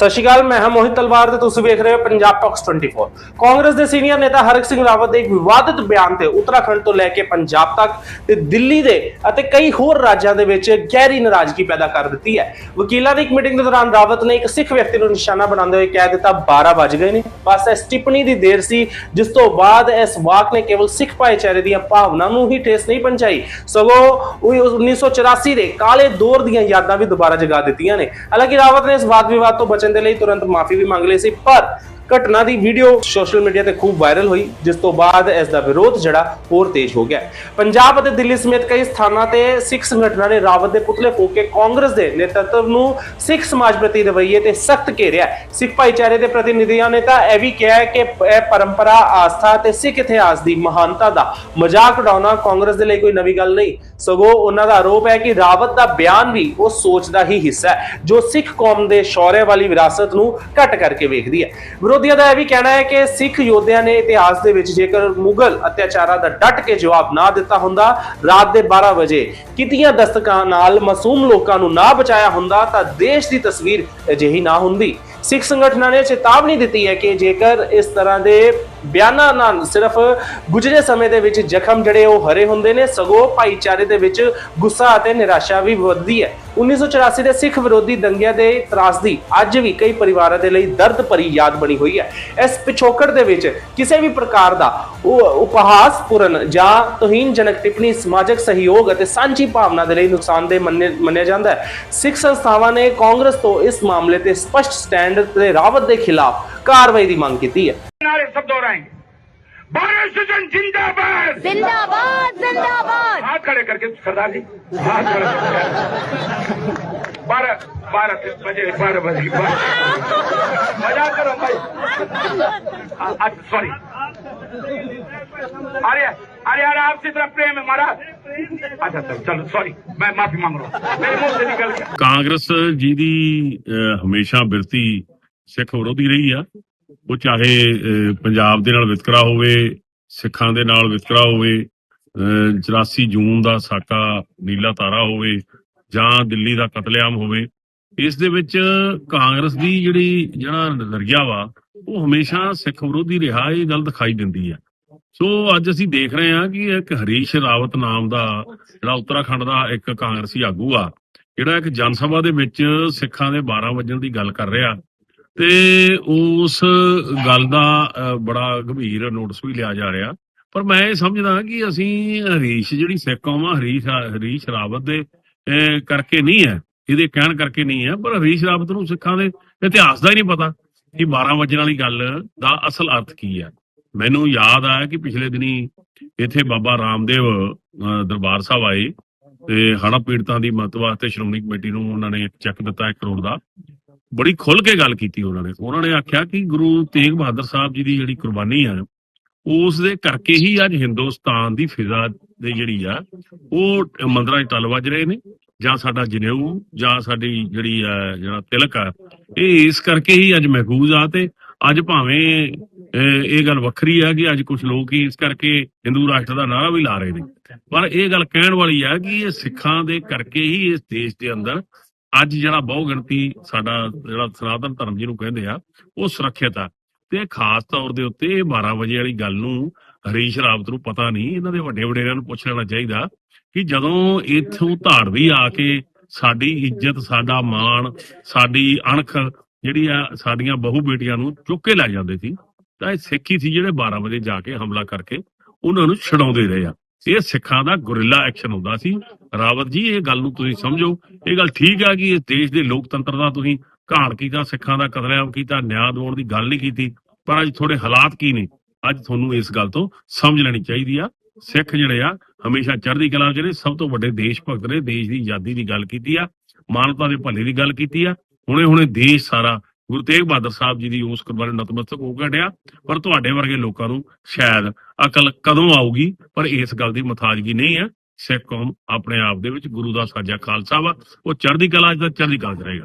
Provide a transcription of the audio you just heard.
ਸਤਿ ਸ਼੍ਰੀ ਅਕਾਲ, ਮੈਂ ਹਾਂ ਮੋਹਿਤ ਤਲਵਾਰ ਤੇ ਤੁਸੀਂ ਵੇਖ ਰਹੇ ਹੋ ਪੰਜਾਬ ਟਾਕਸ 24 ਕਾਂਗਰਸ ਦੇ ਸੀਨੀਅਰ ਨੇਤਾ ਹਰਕ ਸਿੰਘ ਰਾਵਤ ਦੇ ਇੱਕ ਵਿਵਾਦਿਤ ਬਿਆਨ ਤੇ ਉੱਤਰਾਖੰਡ ਤੋਂ ਲੈ ਕੇ ਪੰਜਾਬ ਤੱਕ ਤੇ ਦਿੱਲੀ ਦੇ ਅਤੇ ਕਈ ਹੋਰ ਰਾਜਾਂ ਦੇ ਵਿੱਚ ਗਹਿਰੀ ਨਾਰਾਜ਼ਗੀ ਪੈਦਾ ਕਰ ਦਿੱਤੀ ਹੈ। ਵਕੀਲਾਂ ਦੀ ਇੱਕ ਮੀਟਿੰਗ ਦੇ ਦੌਰਾਨ ਰਾਵਤ ਨੇ ਇੱਕ ਸਿੱਖ ਵਿਅਕਤੀ ਨੂੰ ਨਿਸ਼ਾਨਾ ਬਣਾਉਂਦੇ ਹੋਏ ਕਹਿ ਦਿੱਤਾ 12 ਵੱਜ ਗਏ ਨੇ। ਬਸ ਇਸ ਟਿੱਪਣੀ ਦੀ ਦੇਰ ਸੀ, ਜਿਸ ਤੋਂ ਬਾਅਦ ਇਸ ਵਾਕ ਨੇ ਕੇਵਲ ਸਿੱਖ ਭਾਈਚਾਰੇ ਦੀਆਂ ਭਾਵਨਾ ਨੂੰ ਹੀ ਠੇਸ ਨਹੀਂ ਪਹੁੰਚਾਈ। ਸਗੋਂ ਉਹ 1984 ਦੇ ਕਾਲੇ ਦੌਰ ਦੀਆਂ ਯਾਦਾਂ ਵੀ ਦੁਬਾਰਾ ਜਗਾ ਦਿੱਤੀਆਂ ਨੇ। ਹਾਲਾਂਕਿ ਰਾਵਤ ਨੇ ਇਸ ਵਾਦ ਵਿਵਾਦ ਤੋਂ ਬਚਣ ਦੇ ਲਈ ਤੁਰੰਤ ਮਾਫੀ ਵੀ ਮੰਗ ਲਈ ਸੀ ਪਰ ਘਟਨਾ ਦੀ ਵੀਡੀਓ ਸੋਸ਼ਲ ਮੀਡੀਆ ਤੇ ਖੂਬ ਵਾਇਰਲ ਹੋਈ, ਜਿਸ ਤੋਂ ਬਾਅਦ ਇਸ ਦਾ ਵਿਰੋਧ ਜਿਹੜਾ ਹੋਰ ਤੇਜ਼ ਹੋ ਗਿਆ ਪੰਜਾਬ ਅਤੇ ਦਿੱਲੀ ਸਮੇਤ ਕਈ ਸਥਾਨਾਂ ਤੇ ਸਿੱਖ ਸੰਗਠਨਾਂ ਨੇ ਰਾਵਤ ਦੇ ਪੁਤਲੇ ਫੂਕ ਕੇ ਕਾਂਗਰਸ ਦੇ ਨੇਤਰਤਵ ਨੂੰ ਸਿੱਖ ਸਮਾਜ ਪ੍ਰਤੀ ਰਵੱਈਏ ਤੇ ਸਖਤ ਘੇਰਿਆ ਸਿੱਖ ਭਾਈਚਾਰੇ ਦੇ ਪ੍ਰਤੀਨਿਧੀਆਂ ਨੇ ਤਾਂ ਇਹ ਵੀ ਕਿਹਾ ਕਿ ਇਹ ਪਰੰਪਰਾ, ਆਸਥਾ ਤੇ ਸਿੱਖ ਇਤਿਹਾਸ ਦੀ ਮਹਾਨਤਾ ਦਾ ਮਜ਼ਾਕ ਉਡਾਉਣਾ ਕਾਂਗਰਸ ਦੇ ਲਈ ਕੋਈ ਨਵੀਂ ਗੱਲ ਨਹੀਂ। ਸਗੋਂ ਉਹਨਾਂ ਦਾ ਆਰੋਪ ਹੈ ਕਿ ਰਾਵਤ ਦਾ ਬਿਆਨ ਵੀ ਉਹ ਸੋਚ ਦਾ ਹੀ ਹਿੱਸਾ ਹੈ, ਜੋ ਸਿੱਖ ਕੌਮ ਦੇ ਸ਼ੌਰਯ ਵਾਲੀ ਵਿਰਾਸਤ ਨੂੰ ਘਟ ਕਰਕੇ ਵੇਖਦੀ ਹੈ। ਵਿਰੋਧ ਵਿਰੋਧੀਆਂ ਦਾ ਇਹ ਵੀ ਕਹਿਣਾ ਹੈ ਕਿ ਸਿੱਖ ਯੋਧਿਆਂ ਨੇ ਇਤਿਹਾਸ ਦੇ ਵਿੱਚ ਜੇਕਰ ਮੁਗਲ ਅਤਿਆਚਾਰਾਂ ਦਾ ਡਟ ਕੇ ਜਵਾਬ ਨਾ ਦਿੱਤਾ ਹੁੰਦਾ, ਰਾਤ ਦੇ 12 ਵਜੇ ਕਿਤੀਆਂ ਦਸਤਕਾਂ ਨਾਲ ਮਾਸੂਮ ਲੋਕਾਂ ਨੂੰ ਨਾ ਬਚਾਇਆ ਹੁੰਦਾ, ਤਾਂ ਦੇਸ਼ ਦੀ ਤਸਵੀਰ ਅਜਿਹੀ ਨਾ ਹੁੰਦੀ। ਸਿੱਖ ਸੰਗਠਨਾਂ ਨੇ ਚੇਤਾਵਨੀ ਦਿੱਤੀ ਹੈ ਕਿ ਜੇਕਰ ਇਸ ਤਰ੍ਹਾਂ ਦੇ ਬਿਆਨਾਂ ਨਾਲ ਸਿਰਫ ਗੁਜ਼ਰੇ ਸਮੇਂ ਦੇ ਵਿੱਚ ਜ਼ਖਮ ਜਿਹੜੇ ਉਹ ਹਰੇ ਹੁੰਦੇ ਨੇ, ਸਗੋਂ ਭਾਈਚਾਰੇ ਦੇ ਵਿੱਚ ਗੁੱਸਾ ਅਤੇ ਨਿਰਾਸ਼ਾ ਵੀ ਵੱਧਦੀ ਹੈ। 1984 ਦੇ ਸਿੱਖ ਵਿਰੋਧੀ ਦੰਗਿਆਂ ਦੇ ਤਰਾਸਦੀ ਅੱਜ ਵੀ ਕਈ ਪਰਿਵਾਰਾਂ ਦੇ ਲਈ ਦਰਦ ਭਰੀ ਯਾਦ ਬਣੀ ਹੋਈ ਹੈ। ਇਸ ਪਿਛੋਕੜ ਦੇ ਵਿੱਚ ਕਿਸੇ ਵੀ ਪ੍ਰਕਾਰ ਦਾ ਉਪਹਾਸਪੂਰਨ ਜਾਂ ਤੋਹੀਨਜਨਕ ਟਿੱਪਣੀ ਸਮਾਜਿਕ ਸਹਿਯੋਗ ਅਤੇ ਸਾਂਝੀ ਭਾਵਨਾ ਦੇ ਲਈ ਨੁਕਸਾਨਦੇਹ ਮੰਨੇ- ਮੰਨਿਆ ਜਾਂਦਾ ਹੈ। ਸਿੱਖ ਸੰਸਥਾਵਾਂ ਨੇ ਕਾਂਗਰਸ ਤੋਂ ਇਸ ਮਾਮਲੇ ਤੇ ਸਪਸ਼ਟ ਸਟੈਂਡ ਤੇ ਰਾਵਤ ਦੇ ਖਿਲਾਫ ਕਾਰਵਾਈ ਦੀ ਮੰਗ ਕੀਤੀ ਹੈ। सब दोहराएँगे। भारत सृजन जिंदाबाद। जिंदाबाद जिंदाबाद। हाथ खड़े करके सरदार जी हाथ खड़े करके। बारह बारह बजे बारह बजे मज़ा करो भाई। सॉरी अरे अरे अरे आपसे इतना प्रेम है महाराज। अच्छा, कांग्रेस जी दी हमेशा बिरती सिख विरोधी रही है ਉਹ ਚਾਹੇ ਪੰਜਾਬ ਦੇ ਨਾਲ ਵਿਤਕਰਾ ਹੋਵੇ ਸਿੱਖਾਂ ਦੇ ਨਾਲ ਵਿਤਕਰਾ ਹੋਵੇ ਅਹ, 84 ਜੂਨ ਦਾ ਸਾਕਾ ਨੀਲਾ ਤਾਰਾ ਹੋਵੇ ਜਾਂ ਦਿੱਲੀ ਦਾ ਕਤਲੇਆਮ ਹੋਵੇ ਇਸ ਦੇ ਵਿੱਚ ਕਾਂਗਰਸ ਦੀ ਜਿਹੜੀ ਜਿਹੜਾ ਨਜ਼ਰੀਆ ਵਾ ਉਹ ਹਮੇਸ਼ਾ ਸਿੱਖ ਵਿਰੋਧੀ ਰਿਹਾ ਇਹ ਗੱਲ ਦਿਖਾਈ ਦਿੰਦੀ ਆ। ਸੋ ਅੱਜ ਅਸੀਂ ਦੇਖ ਰਹੇ ਹਾਂ ਕਿ ਇੱਕ ਹਰੀਸ਼ ਰਾਵਤ ਨਾਮ ਦਾ ਜਿਹੜਾ ਉੱਤਰਾਖੰਡ ਦਾ ਇੱਕ ਕਾਂਗਰਸੀ ਆਗੂ ਆ ਜਿਹੜਾ ਇੱਕ ਜਨ ਸਭਾ ਦੇ ਵਿੱਚ ਸਿੱਖਾਂ ਦੇ 12 ਵਜਣ ਦੀ ਗੱਲ ਕਰ ਰਿਹਾ। ਤੇ ਉਸ ਗੱਲ ਦਾ ਬੜਾ ਗੰਭੀਰ ਨੋਟਿਸ ਵੀ ਲਿਆ ਜਾ ਰਿਹਾ। ਪਰ ਮੈਂ ਇਹ ਸਮਝਦਾ ਕਿ ਅਸੀਂ ਹਰੀਸ਼, ਜਿਹੜੀ ਸਿੱਖ ਆ, ਹਰੀਸ਼ ਹਰੀਸ਼ ਰਾਵਤ ਦੇ ਕਰਕੇ ਨਹੀਂ ਹੈ। ਇਹਦੇ ਕਹਿਣ ਕਰਕੇ ਨਹੀਂ ਹੈ, ਪਰ ਹਰੀਸ਼ ਰਾਵਤ ਨੂੰ ਸਿੱਖਾਂ ਦੇ ਇਤਿਹਾਸ ਦਾ ਹੀ ਨਹੀਂ ਪਤਾ ਕਿ 12 ਵਜਣ ਵਾਲੀ ਗੱਲ ਦਾ ਅਸਲ ਅਰਥ ਕੀ ਹੈ। ਮੈਨੂੰ ਯਾਦ ਆਇਆ ਕਿ ਪਿਛਲੇ ਦਿਨੀ ਇੱਥੇ ਬਾਬਾ ਰਾਮਦੇਵ ਦਰਬਾਰ ਸਾਹਿਬ ਆਏ ਤੇ ਹੜਾ ਪੀੜਤਾਂ ਦੀ ਮਦਦ ਵਾਸਤੇ ਸ਼੍ਰੋਮਣੀ ਕਮੇਟੀ ਨੂੰ ਉਹਨਾਂ ਨੇ ਚੈੱਕ ਦਿੱਤਾ 1 ਕਰੋੜ ਦਾ। ਬੜੀ ਖੁੱਲ ਕੇ ਗੱਲ ਕੀਤੀ ਉਹਨਾਂ ਨੇ। ਉਹਨਾਂ ਨੇ ਆਖਿਆ ਕਿ ਗੁਰੂ ਤੇਗ ਬਹਾਦਰ ਸਾਹਿਬ ਜੀ ਦੀ ਜਿਹੜੀ ਕੁਰਬਾਨੀ ਆ, ਉਸ ਦੇ ਕਰਕੇ ਹੀ ਅੱਜ ਹਿੰਦੁਸਤਾਨ ਦੀ ਫਿਜ਼ਾ ਦੇ ਜਿਹੜੀ ਆ, ਉਹ ਮੰਦਰਾਂ 'ਚ ਤਲ ਵੱਜ ਰਹੇ ਨੇ, ਜਾਂ ਸਾਡਾ ਜਨੇਊ, ਜਾਂ ਸਾਡੀ ਜਿਹੜੀ ਆ, ਜਿਹੜਾ ਤਿਲਕ ਆ, ਇਹ ਇਸ ਕਰਕੇ ਹੀ ਅੱਜ ਮਹਿਫੂਜ਼ ਆ ਤੇ ਅੱਜ ਭਾਵੇਂ ਇਹ ਗੱਲ ਵੱਖਰੀ ਆ ਕਿ ਅੱਜ ਕੁਝ ਲੋਕ ਹੀ ਇਸ ਕਰਕੇ ਹਿੰਦੂ ਰਾਸ਼ਟਰ ਦਾ ਨਾਰਾ ਵੀ ਲਾ ਰਹੇ ਨੇ। ਪਰ ਇਹ ਗੱਲ ਕਹਿਣ ਵਾਲੀ ਆ ਕਿ ਇਹ ਸਿੱਖਾਂ ਦੇ ਕਰਕੇ ਹੀ ਇਸ ਦੇਸ਼ ਦੇ ਅੰਦਰ ਅੱਜ ਜਿਹੜਾ ਬਹੁ ਗਿਣਤੀ ਸਾਡਾ ਜਿਹੜਾ ਸਨਾਤਨ ਧਰਮ ਜਿਹਨੂੰ ਕਹਿੰਦੇ ਆ, ਉਹ ਸੁਰੱਖਿਅਤ ਆ। ਤੇ ਖਾਸ ਤੌਰ ਦੇ ਉੱਤੇ ਇਹ 12 ਵਜੇ ਵਾਲੀ ਗੱਲ ਨੂੰ ਹਰੀਸ਼ ਰਾਵਤ ਨੂੰ ਪਤਾ ਨਹੀਂ, ਇਹਨਾਂ ਦੇ ਵੱਡੇ ਵਡੇਰਿਆਂ ਨੂੰ ਪੁੱਛ ਲੈਣਾ ਚਾਹੀਦਾ ਕਿ ਜਦੋਂ ਇੱਥੋਂ ਧਾੜਵੀ ਆ ਕੇ ਸਾਡੀ ਇੱਜ਼ਤ, ਸਾਡਾ ਮਾਣ, ਸਾਡੀ ਅਣਖ ਜਿਹੜੀ ਆ ਸਾਡੀਆਂ ਬਹੂ ਬੇਟੀਆਂ ਨੂੰ ਚੁੱਕ ਕੇ ਲੈ ਜਾਂਦੇ ਸੀ, ਤਾਂ ਇਹ ਸਿੱਖੀ ਸੀ ਜਿਹੜੇ 12 ਵਜੇ ਜਾ ਕੇ ਹਮਲਾ ਕਰਕੇ ਉਹਨਾਂ ਨੂੰ ਛਡਾਉਂਦੇ ਰਹੇ ਆ। ਇਹ ਸਿੱਖਾਂ ਦਾ ਗੁਰਿੱਲਾ ਐਕਸ਼ਨ ਹੁੰਦਾ ਸੀ ਰਾਵਤ ਜੀ, ਇਹ ਗੱਲ ਨੂੰ ਤੁਸੀਂ ਸਮਝੋ। ਇਹ ਗੱਲ ਠੀਕ ਆ ਕਿ ਇਸ ਦੇਸ਼ ਦੇ ਲੋਕਤੰਤਰ ਦਾ ਤੁਸੀਂ ਘਾਣ ਕੀਤਾ, ਸਿੱਖਾਂ ਦਾ ਕਤਲੇਆਮ ਕੀਤਾ, ਨਿਆਂ ਦਿਵਾਉਣ ਦੀ ਗੱਲ ਨਹੀਂ ਕੀਤੀ, ਪਰ ਅੱਜ ਥੋੜੇ ਹਾਲਾਤ ਕੀ ਨੇ? ਅੱਜ ਤੁਹਾਨੂੰ ਇਸ ਗੱਲ ਤੋਂ ਸਮਝ ਲੈਣੀ ਚਾਹੀਦੀ ਆ। ਸਿੱਖ ਜਿਹੜੇ ਆ, ਹਮੇਸ਼ਾ ਚੜ੍ਹਦੀ ਕਲਾ ਜਿਹੜੇ ਸਭ ਤੋਂ ਵੱਡੇ ਦੇਸ਼ ਭਗਤ ਨੇ ਦੇਸ਼ ਦੀ ਆਜ਼ਾਦੀ ਦੀ ਗੱਲ ਕੀਤੀ ਆ, ਮਾਨਵਤਾ ਦੇ ਭਲੇ ਦੀ ਗੱਲ ਕੀਤੀ ਆ। ਹੁਣੇ ਹੁਣੇ ਦੇਸ਼ ਸਾਰਾ ਗੁਰੂ ਤੇਗ ਬਹਾਦਰ ਸਾਹਿਬ ਜੀ ਦੀ ਉਸ ਕੁਰਬਾਨੀ ਨਤਮਸਤਕ ਹੋ ਘਟਿਆ ਪਰ ਤੁਹਾਡੇ ਵਰਗੇ ਲੋਕਾਂ ਨੂੰ ਸ਼ਾਇਦ ਅਕਲ ਕਦੋਂ ਆਊਗੀ, ਪਰ ਇਸ ਗੱਲ ਦੀ ਮਥਾਜਗੀ ਨਹੀਂ ਹੈ ਸਿੱਖ ਕੌਮ ਆਪਣੇ ਆਪ ਦੇ ਵਿੱਚ ਗੁਰੂ ਦਾ ਸਾਜਾ ਖਾਲਸਾ ਵਾ, ਉਹ ਚੜ੍ਹਦੀ ਕਲਾ 'ਚ ਚੜ੍ਹਦੀ ਕਲਾ 'ਚ ਰਹੇਗਾ।